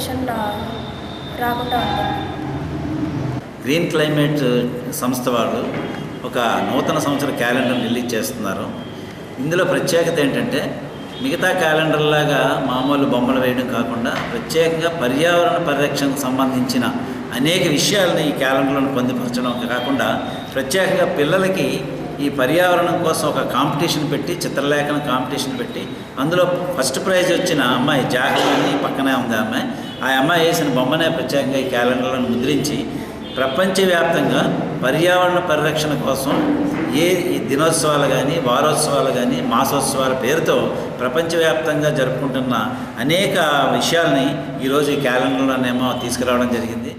Pollution రాకుండా ఉంటుంది. Green climate సంస్థ వాళ్ళు ఒక నూతన సంవత్సర క్యాలెండర్ రిలీజ్ చేస్తున్నారు. ఇందులో ప్రత్యేకత ఏంటంటే మిగతా క్యాలెండర్ లాగా మామూలు బొమ్మలు వేయడం కాకుండా ప్రత్యేకంగా పర్యావరణ పరిరక్షణకు సంబంధించిన అనేక విషయాలను ఈ క్యాలెండర్లను పొందుపరచడం కాకుండా ప్రత్యేకంగా పిల్లలకి ఈ పర్యావరణం కోసం ఒక కాంపిటీషన్ పెట్టి చిత్రలేఖన కాంపిటీషన్ పెట్టి అందులో ఫస్ట్ ప్రైజ్ వచ్చిన అమ్మాయి జాగ్రత్త పక్కనే ఉంది అమ్మాయి ఆ అమ్మాయి వేసిన బొమ్మనే ప్రత్యేకంగా ఈ క్యాలెండర్లను ముద్రించి ప్రపంచవ్యాప్తంగా పర్యావరణ పరిరక్షణ కోసం ఏ ఈ దినోత్సవాలు కానీ వారోత్సవాలు కానీ మాసోత్సవాల పేరుతో ప్రపంచవ్యాప్తంగా జరుపుకుంటున్న అనేక విషయాల్ని ఈరోజు ఈ క్యాలెండర్లోనేమో తీసుకురావడం జరిగింది.